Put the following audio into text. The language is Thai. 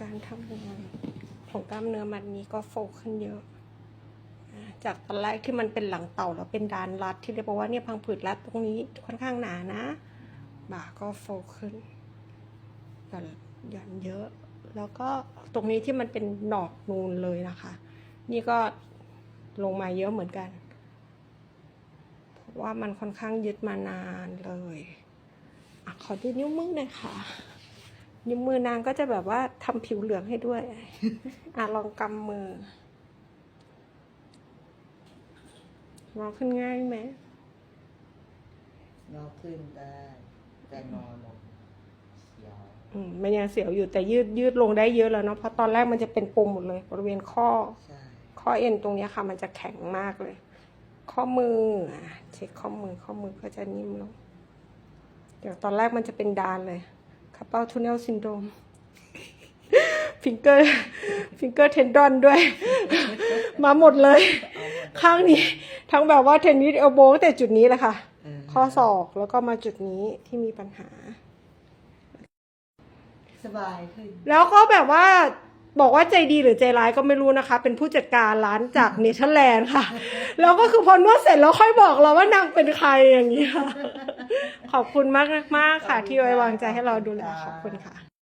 การทำงานของกล้ามเนื้อมัดนี้ก็โฟกขึ้นเยอะ จากตอนแรกที่มันเป็นหลังเต่าแล้วเป็นดานรัดที่เรียกว่าเนี่ยพังผืดรัดตรงนี้ค่อนข้างหนานะ บ่าก็โฟกขึ้นหย่อนหย่อนเยอะ แล้วก็ตรงนี้ที่มันเป็นหนอกนูนเลยนะคะ นี่ก็ลงมาเยอะเหมือนกัน เพราะว่ามันค่อนข้างยึดมานานเลยอขอดูนิ้วมือหน่อยค่ะ นิ้วมือนางก็จะแบบว่าทำผิวเหลืองให้ด้วย อะลองกำมืองอขึ้นง่ายไหมงอขึ้นได้แต่นอนลงเสียวอืมมันยังเสียวอยู่แต่ยืดยืดลงได้เยอะแล้วเนาะเพราะตอนแรกมันจะเป็นปุ่มหมดเลย บริเวณข้อ ใช่ข้อเอ็นตรงเนี้ยค่ะ มันจะแข็งมากเลย ข้อมืออะเช็คข้อมือข้อมือก็จะนิ่มลงเดี๋ยวตอนแรกมันจะเป็นดานเลยคา เปลทูเนลซินโดมฟิงเกอร์ฟิงเกอร์เทนดอนด้วย มาหมดเลยเอาหมดข้างนี้ ทั้งแบบว่าเทนนิสเอลโบตั้งแต่จุดนี้แหละค่ะเออข้อศอกแล้วก็มาจุดนี้ที่มีปัญหา สบายขึ้น แล้วก็แบบว่าบอกว่าใจดีหรือใจร้ายก็ไม่รู้นะคะ เป็นผู้จัดการร้านจากเนเธอร์แลนด์ค่ะ แล้วก็คือพอนวดเสร็จแล้วค่อยบอกเราว่านางเป็นใครอย่างนี้ค่ะ ขอบคุณมากมากๆค่ะ ที่ไว้วางใจให้เราดูแลขอบคุณค่ะ